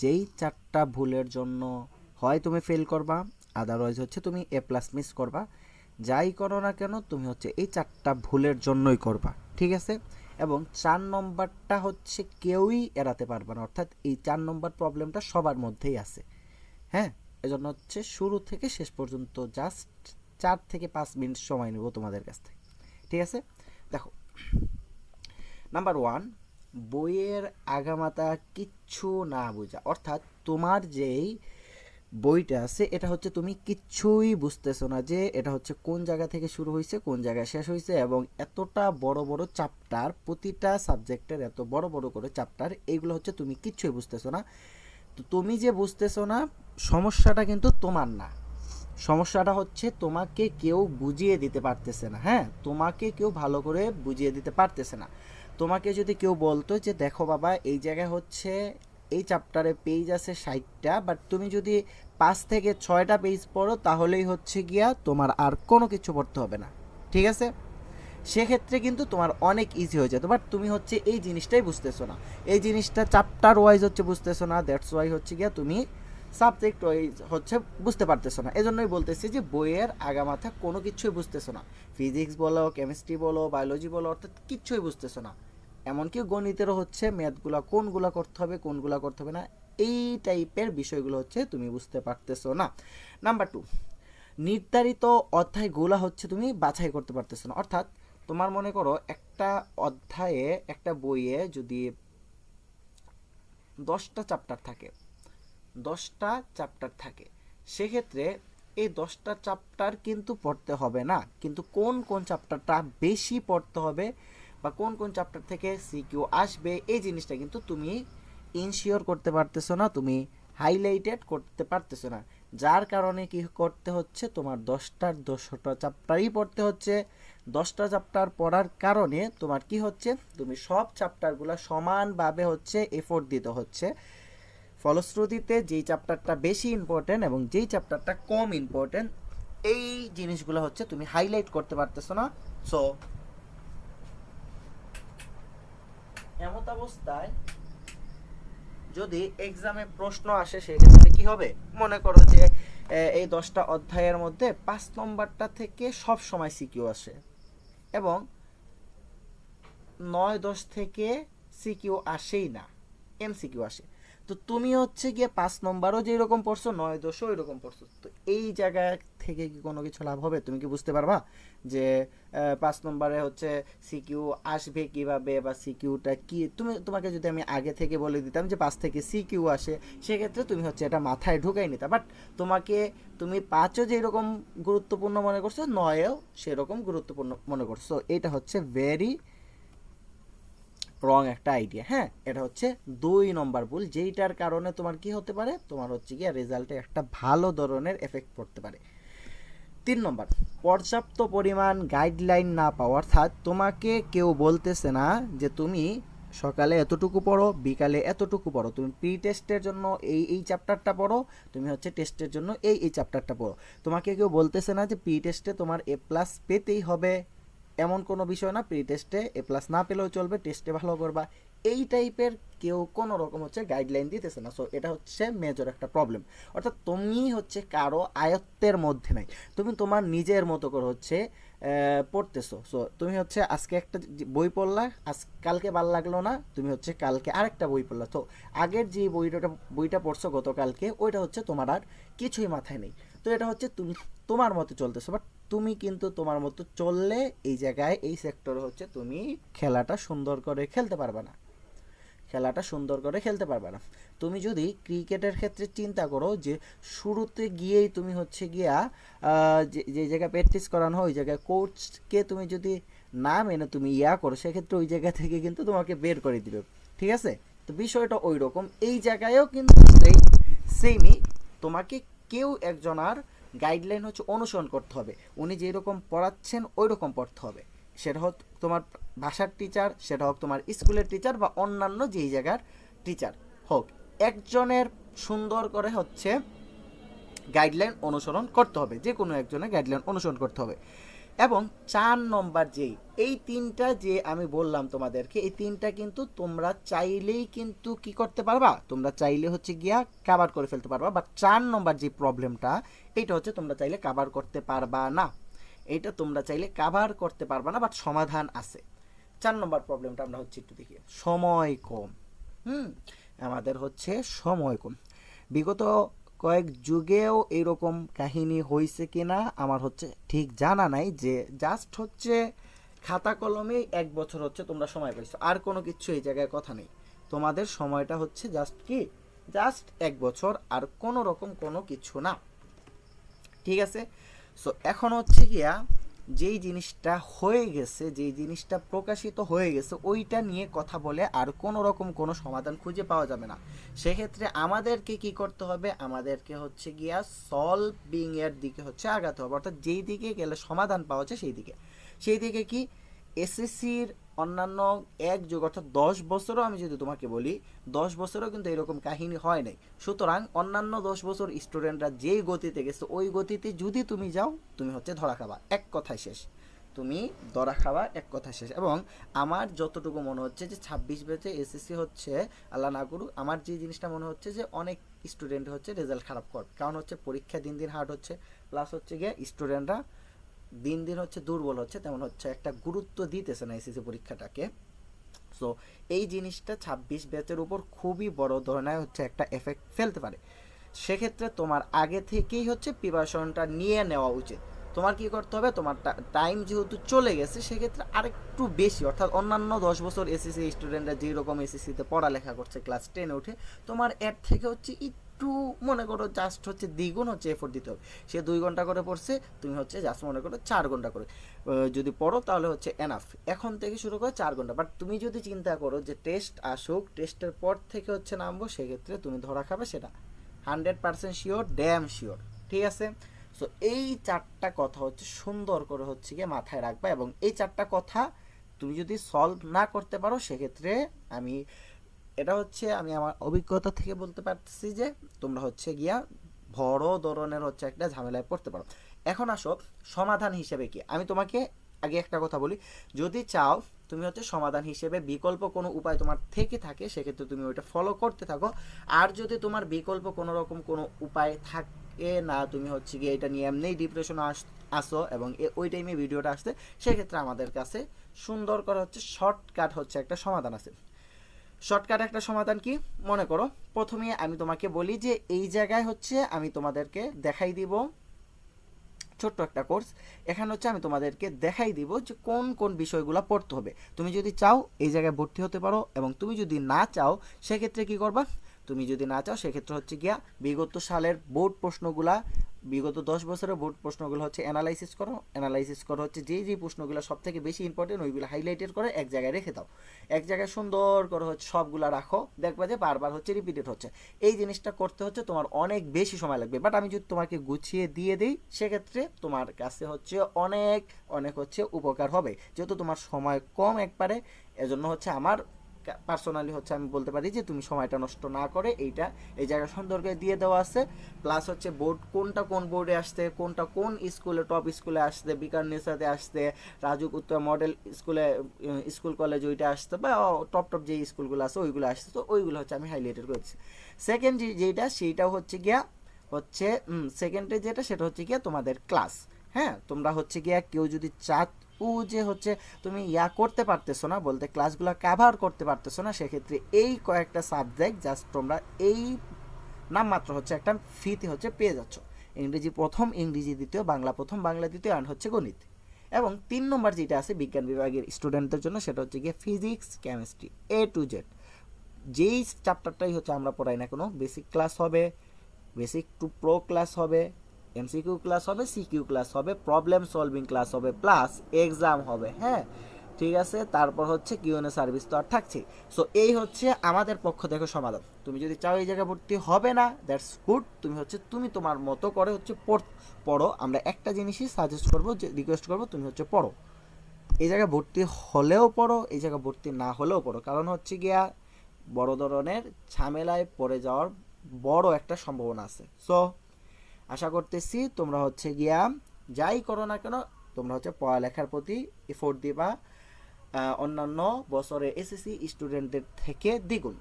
যেই চারটা ভুলের জন্য হয় তুমি ফেল করবা আদারওয়াইজ হচ্ছে তুমি এ প্লাস মিস করবা। যাই করো না কেন, তুমি হচ্ছে এই চারটা ভুলের জন্যই করবা, ঠিক আছে? এবং চার নম্বরটা হচ্ছে কেউই এড়াতে পারবে না, অর্থাৎ এই চার নম্বর প্রবলেমটা সবার মধ্যেই আছে হ্যাঁ? এজন্য হচ্ছে শুরু থেকে শেষ পর্যন্ত জাস্ট চার থেকে পাঁচ মিনিট সময় নেব তোমাদের কাছ থেকে, ঠিক আছে? দেখো নাম্বার ওয়ান বইয়ের আগামাতা কিচ্ছু না বোঝা। অর্থাৎ তোমার যেই বইটা আছে, এটা হচ্ছে তুমি কিচ্ছুই বুঝতেছো না যে এটা হচ্ছে কোন জায়গা থেকে শুরু হয়েছে কোন জায়গায় শেষ হয়েছে এবং এতটা বড় বড় চ্যাপ্টার প্রতিটা সাবজেক্টের এত বড় বড় করে চ্যাপ্টার এইগুলো হচ্ছে তুমি কিচ্ছুই বুঝতেছো না। তো তুমি যে বুঝতেছো না, সমস্যাটা কিন্তু তোমার না। সমস্যাটা হচ্ছে তোমাকে কেউ বুঝিয়ে দিতে পারতেছে না হ্যাঁ? তোমাকে কেউ ভালো করে বুঝিয়ে দিতে পারতেছে না। তোমাকে যদি কেউ বলতো যে, দেখো বাবা, এই জায়গায় হচ্ছে, এই চ্যাপ্টারে পেজ আছে ষাটটা বাট তুমি যদি পাঁচ থেকে ছয়টা পেজ পড়ো, তাহলেই হচ্ছে গিয়া তোমার আর কোনো কিছু পড়তে হবে না। ঠিক আছে? সেক্ষেত্রে কিন্তু তোমার অনেক ইজি হয়ে যেত বাট তুমি হচ্ছে এই জিনিসটাই বুঝতেছো না। এই জিনিসটা চ্যাপ্টার ওয়াইজ হচ্ছে বুঝতেছো না দ্যাটস ওয়াই হচ্ছে গিয়া তুমি সাবজেক্ট ওয়াইজ হচ্ছে বুঝতে পারতেছো না। এজন্যই বলতেছি যে, বইয়ের আগামাথা কোনো কিছুই বুঝতেছো না। ফিজিক্স বলো কেমিস্ট্রি বলো বায়োলজি বলো, অর্থাৎ কিচ্ছুই বুঝতেছো না। এমনকি গণিতেরও হচ্ছে ম্যাথগুলা কোনগুলা করতে হবে, কোনগুলা করতে হবে না, এই টাইপের বিষয়গুলো হচ্ছে তুমি বুঝতে পারতেছো না। নাম্বার টু নির্ধারিত অধ্যায়গুলা হচ্ছে তুমি বাছাই করতে পারতেছো না। অর্থাৎ তোমার মনে করো একটা অধ্যায়ে, একটা বইয়ে যদি দশটা চ্যাপ্টার থাকে, দশটা চ্যাপ্টার থাকে, সেক্ষেত্রে এই দশটা চ্যাপ্টার কিন্তু পড়তে হবে না। কিন্তু কোন কোন চ্যাপ্টারটা বেশি পড়তে হবে বা কোন কোন চ্যাপ্টার থেকে সিকিউ আসবে, এই জিনিসটা কিন্তু তুমি ইনশিওর করতে পারতেছো না, তুমি হাইলাইটেড করতে পারতেছো না। যার কারণে কি করতে হচ্ছে? তোমার দশটার দশটা চ্যাপ্টারই পড়তে হচ্ছে। দশটা চ্যাপ্টার পড়ার কারণে তোমার কি হচ্ছে? তুমি সব চ্যাপ্টারগুলো সমানভাবে হচ্ছে এফোর্ট দিতে হচ্ছে। ফলশ্রুতিতে যেই চ্যাপ্টারটা বেশি ইম্পর্টেন্ট এবং যেই চ্যাপ্টারটা কম ইম্পর্টেন্ট এই জিনিসগুলো হচ্ছে তুমি হাইলাইট করতে পারতেছো না। সো এমত অবস্থায় যদি এক্সামে প্রশ্ন আসে, সেক্ষেত্রে কি হবে? মনে করো যে এই দশটা অধ্যায়ের মধ্যে পাঁচ নম্বরটা থেকে সব সময় সিকিউ আসে এবং নয়, দশ থেকে সিকিউ আসেই না এমসিকিউ আসে। তো তুমি হচ্ছে গিয়ে পাঁচ নম্বরও যেই রকম পড়ছো, নয় দশও ওই রকম পড়ছো। তো এই জায়গা থেকে কি কোনো কিছু লাভ হবে? তুমি কি বুঝতে পারবা যে পাঁচ নম্বরে হচ্ছে সিকিউ আসবে কীভাবে বা সিকিউটা কি? তুমি, তোমাকে যদি আমি আগে থেকে বলে দিতাম যে পাঁচ থেকে সিকিউ আসে, সেক্ষেত্রে তুমি হচ্ছে এটা মাথায় ঢুকাই নিতা। বাট তোমাকে, তুমি পাঁচও যেরকম গুরুত্বপূর্ণ মনে করছ, নয়েও সেরকম গুরুত্বপূর্ণ মনে করছ। এটা হচ্ছে ভেরি রং একটা আইডিয়া হ্যাঁ? এটা হচ্ছে দুই নম্বর ভুল, যেইটার কারণে তোমার কি হতে পারে? তোমার হচ্ছে গিয়ে রেজাল্টে একটা ভালো ধরনের এফেক্ট পড়তে পারে। তিন নম্বর পর্যাপ্ত পরিমাণ গাইডলাইন না পাওয়া, অর্থাৎ তোমাকে কেউ বলতেছে না যে তুমি সকালে এতটুকু পড়ো, বিকালে এতটুকু পড়ো। তুমি প্রি টেস্টের জন্য এই এই চ্যাপ্টারটা পড়ো, তুমি হচ্ছে টেস্টের জন্য এই এই চ্যাপ্টারটা পড়ো। তোমাকে কেউ বলতেছে না যে প্রি টেস্টে তোমার এ প্লাস পেতেই হবে। এমন কোনো বিষয় না, প্রি টেস্টে এ প্লাস না পেলেও চলবে টেস্টে ভালো করবা। এই টাইপের কেউ কোনো রকম হচ্ছে গাইডলাইন দিতেছে না। সো এটা হচ্ছে মেজর একটা প্রবলেম অর্থাৎ তুমি হচ্ছে কারও আয়ত্তের মধ্যে নাই। তুমি তোমার নিজের মতো করে হচ্ছে পড়তেছো। সো তুমি হচ্ছে আজকে একটা বই পড়লা, আজ কালকে ভালো লাগল না, তুমি হচ্ছে কালকে আরেকটা বই পড়লা। তো আগের যে বইটা বইটা পড়ছো গতকালকে, ওইটা হচ্ছে তোমার আর কিছুই মাথায় নেই। তো এটা হচ্ছে তুমি তোমার মতো চলতেছো। বাট তুমি কিন্তু তোমার মতো চললে এই জায়গায়, এই সেক্টরে হচ্ছে তুমি খেলাটা সুন্দর করে খেলতে পারবে না। খেলাটা সুন্দর করে খেলতে পারবে না। তুমি যদি ক্রিকেটের ক্ষেত্রে চিন্তা করো যে, শুরুতে গিয়েই তুমি হচ্ছে গিয়া যে জায়গায় প্র্যাকটিস করানো হয়, ওই জায়গায় কোচকে তুমি যদি না মেনে তুমি ইয়া করো, সেক্ষেত্রে ওই জায়গা থেকে কিন্তু তোমাকে বের করে দিবে। ঠিক আছে? তো বিষয়টা ওই রকম এই জায়গায়ও কিন্তু সেই সেমই তোমাকে কেউ একজনার গাইডলাইন হচ্ছে অনুসরণ করতে হবে। উনি যেরকম পড়াচ্ছেন ওই রকম পড়তে হবে। সেটা হোক তোমার ভাষার টিচার সেটা হোক তোমার স্কুলের টিচার বা অন্যান্য যেই জায়গার টিচার হোক। একজনের সুন্দর করে হচ্ছে গাইডলাইন অনুসরণ করতে হবে। যে কোনো একজনের গাইডলাইন অনুসরণ করতে হবে। এবং চার নম্বর যেই এই তিনটা যে আমি বললাম তোমাদেরকে, এই তিনটা কিন্তু তোমরা চাইলেই কিন্তু কি করতে পারবা? তোমরা চাইলে হচ্ছে গিয়া কাভার করে ফেলতে পারবা। বাট চার নম্বর যে প্রবলেমটা এইটা হচ্ছে তোমরা চাইলে কাভার করতে পারবা না। এটা তোমরা চাইলে কাভার করতে পারবা না বাট সমাধান আছে। চার নম্বর প্রবলেমটা আমরা হচ্ছে একটু দেখি। সময় কম। হুম? আমাদের হচ্ছে সময় কম। বিগত কয়েক যুগেও এরকম কাহিনী হয়েছে কিনা আমার হচ্ছে ঠিক জানা নাই যে জাস্ট হচ্ছে খাতা কলমেই এক বছর হচ্ছে তোমরা সময় পাইছো। আর কোনো কিছু এই জায়গায় কথা নেই। তোমাদের সময়টা হচ্ছে জাস্ট কি? জাস্ট এক বছর আর কোনো রকম কোনো কিছু না। ঠিক আছে? সো এখন হচ্ছে গিয়া যেই জিনিসটা হয়ে গেছে, যেই জিনিসটা প্রকাশিত হয়ে গেছে, ওইটা নিয়ে কথা বলে আর কোনো রকম কোনো সমাধান খুঁজে পাওয়া যাবে না। সেক্ষেত্রে আমাদেরকে কি করতে হবে? আমাদেরকে হচ্ছে গিয়া সলভিং এর দিকে হচ্ছে আগাতে হবে। অর্থাৎ যেই দিকে গেলে সমাধান পাওয়া যায় সেই দিকে। সেই দিকে কি? এসএসসির অন্যান্য এক যুগ, অর্থাৎ দশ বছরও আমি যদি তোমাকে বলি, দশ বছরও কিন্তু এরকম কাহিনী হয় নাই। সুতরাং অন্যান্য দশ বছর স্টুডেন্টরা যেই গতিতে গেছে, ওই গতিতে যদি তুমি যাও, তুমি হচ্ছে ধরা খাবা। এক কথায় শেষ। তুমি ধরা খাওয়া এক কথা শেষ। এবং আমার যতটুকু মনে হচ্ছে যে ছাব্বিশ বেচে এসএসসি হচ্ছে আল্লাহ না করুক, আমার যে জিনিসটা মনে হচ্ছে যে অনেক স্টুডেন্ট হচ্ছে রেজাল্ট খারাপ কর। কারণ হচ্ছে পরীক্ষা দিন দিন হার্ড হচ্ছে। প্লাস হচ্ছে গিয়ে স্টুডেন্টরা দিন দিন হচ্ছে দুর্বল হচ্ছে, তেমন হচ্ছে একটা গুরুত্ব দিতেছে না এসএসসি পরীক্ষাটাকে। সো এই জিনিসটা ছাব্বিশ ব্যাচের উপর খুবই বড় ধরনের হচ্ছে একটা এফেক্ট ফেলতে পারে। সেক্ষেত্রে তোমার আগে থেকেই হচ্ছে প্রিপারেশনটা নিয়ে নেওয়া উচিত। তোমার কি করতে হবে? তোমার টাইম যেহেতু চলে গেছে, সেক্ষেত্রে আরেকটু বেশি, অর্থাৎ অন্যান্য দশ বছর এসএসসি স্টুডেন্টরা যেরকম এসএসসিতে পড়ালেখা করছে ক্লাস টেনে উঠে, তোমার এর থেকে হচ্ছে একটু মনে করো জাস্ট হচ্ছে দ্বিগুণ হচ্ছে এফোর্ট দিতে হবে। সে দুই ঘণ্টা করে পড়ছে, তুমি হচ্ছে জাস্ট মনে করো চার ঘণ্টা করে। যদি পড়ো তাহলে হচ্ছে এনাফ এখন থেকে শুরু করে চার ঘণ্টা। বাট তুমি যদি চিন্তা করো যে টেস্ট আসুক টেস্টের পর থেকে হচ্ছে নামবো, সেক্ষেত্রে তুমি ধরা খাবে সেটা। Hundred percent sure damn sure ঠিক আছে? সো এই চারটা কথা হচ্ছে সুন্দর করে হচ্ছে গিয়ে মাথায় রাখবা এবং এই চারটা কথা তুমি যদি সলভ না করতে পারো, সেক্ষেত্রে আমি এটা হচ্ছে আমি আমার অভিজ্ঞতা থেকে বলতে পারতেছি যে তোমরা হচ্ছে গিয়া বড় ধরনের হচ্ছে একটা ঝামেলায় পড়তে পারো। এখন আসো, সমাধান হিসেবে কি? আমি তোমাকে আগে একটা কথা বলি। যদি চাও তুমি হচ্ছে সমাধান হিসেবে বিকল্প কোনো উপায় তোমার থেকে থাকে, সেক্ষেত্রে তুমি ওইটা ফলো করতে থাকো। আর যদি তোমার বিকল্প কোনো রকম কোনো উপায় থাকে না, তুমি হচ্ছে গিয়ে এটা নিয়ে এমনিই ডিপ্রেশন আস আসো এবং ওই টাইমে ভিডিওটা আসছে সেক্ষেত্রে আমাদের কাছে সুন্দর করে হচ্ছে শর্টকাট হচ্ছে একটা সমাধান আছে। শর্টকাট একটা সমাধান কি? মনে করো, প্রথমে আমি তোমাকে বলি যে এই জায়গায় হচ্ছে আমি তোমাদেরকে দেখাই দিব ছোট্ট একটা কোর্স। এখানে হচ্ছে আমি তোমাদেরকে দেখাই দিব যে কোন কোন বিষয়গুলো পড়তে হবে। তুমি যদি চাও এই জায়গায় ভর্তি হতে পারো এবং তুমি যদি না চাও, সেক্ষেত্রে কি করবা? তুমি যদি না চাও, সেক্ষেত্রে হচ্ছে গিয়া বিগত সালের বোর্ড প্রশ্নগুলা বিগত দশ বছরের বোর্ড প্রশ্নগুলো হচ্ছে অ্যানালাইসিস করো অ্যানালাইসিস করো হচ্ছে যেই যেই প্রশ্নগুলো সব থেকে বেশি ইম্পর্টেন্ট ওইগুলো হাইলাইটেড করে এক জায়গায় রেখে দাও। এক জায়গায় সুন্দর করে হচ্ছে সবগুলা রাখো, দেখবা যে বারবার হচ্ছে রিপিটেড হচ্ছে। এই জিনিসটা করতে হচ্ছে তোমার অনেক বেশি সময় লাগবে। বাট আমি যদি তোমাকে গুছিয়ে দিয়ে দিই, সেক্ষেত্রে তোমার কাছে হচ্ছে অনেক অনেক হচ্ছে উপকার হবে। যেহেতু তোমার সময় কম একবারে, এজন্য হচ্ছে আমার পার্সোনালি হচ্ছে আমি বলতে পারি যে তুমি সময়টা নষ্ট না করে এইটা এই জায়গা সুন্দর করে দিয়ে দেওয়া আছে। প্লাস হচ্ছে বোর্ড কোনটা কোন বোর্ডে আসতে, কোনটা কোন স্কুলে টপ স্কুলে আসতে, বিকার নেসাতে আসতে রাজু উত্তর মডেল স্কুলে স্কুল কলেজ ওইটা আসতে বা টপ টপ যে স্কুলগুলো আছে ওইগুলো আসছে তো ওইগুলো হচ্ছে আমি হাইলাইটেড করেছি। সেকেন্ড যেটা সেইটাও হচ্ছে গিয়া হচ্ছে সেকেন্ডে যেটা সেটা হচ্ছে গিয়া তোমাদের ক্লাস হ্যাঁ তোমরা হচ্ছে গিয়া কেউ যদি চাও যে হচ্ছে তুমি ইয়া করতে পারতেছো না বলতে ক্লাসগুলো কাভার করতে পারতেছো না, সেক্ষেত্রে এই কয়েকটা সাবজেক্ট জাস্ট তোমরা এই নামমাত্র হচ্ছে একটা ফিতে হচ্ছে পেয়ে যাচ্ছ। ইংরেজি প্রথম, ইংরেজি দ্বিতীয়, বাংলা প্রথম, বাংলা দ্বিতীয় অ্যান্ড হচ্ছে গণিত। এবং তিন নম্বর যেটা আছে বিজ্ঞান বিভাগের স্টুডেন্টদের জন্য, সেটা হচ্ছে গিয়ে physics chemistry A to Z যেই চ্যাপ্টারটাই হচ্ছে আমরা পড়াই না কোনো বেসিক ক্লাস হবে বেসিক টু প্রো ক্লাস হবে এমসিকিউ ক্লাস হবে সিকিউ ক্লাস হবে প্রবলেম সলভিং ক্লাস হবে প্লাস এক্সাম হবে হ্যাঁ? ঠিক আছে? তারপর হচ্ছে কিউএনএ সার্ভিস তো আর থাকছে। সো এই হচ্ছে আমাদের পক্ষ থেকে সমাধান। তুমি যদি চাও এই জায়গায় ভর্তি হবে না দ্যাটস গুড তুমি হচ্ছে, তুমি তোমার মতো করে হচ্ছে পড়- আমরা একটা জিনিসই সাজেস্ট করব, যে রিকোয়েস্ট করব, তুমি হচ্ছে পড়ো। এই জায়গায় ভর্তি হলেও পড়ো, এই জায়গায় ভর্তি না হলেও পড়ো। কারণ হচ্ছে গিয়া, বড় ধরনের ঝামেলায় পড়ে যাওয়ার বড় একটা সম্ভাবনা আছে। সো আশা করতেছি তোমরা হচ্ছে গিয়া যাই করো না কেন, তোমরা হচ্ছে পড়ালেখার প্রতি এফোর্ট দিবা অন্যান্য বছরে এসএসসি স্টুডেন্টদের থেকে দ্বিগুণ।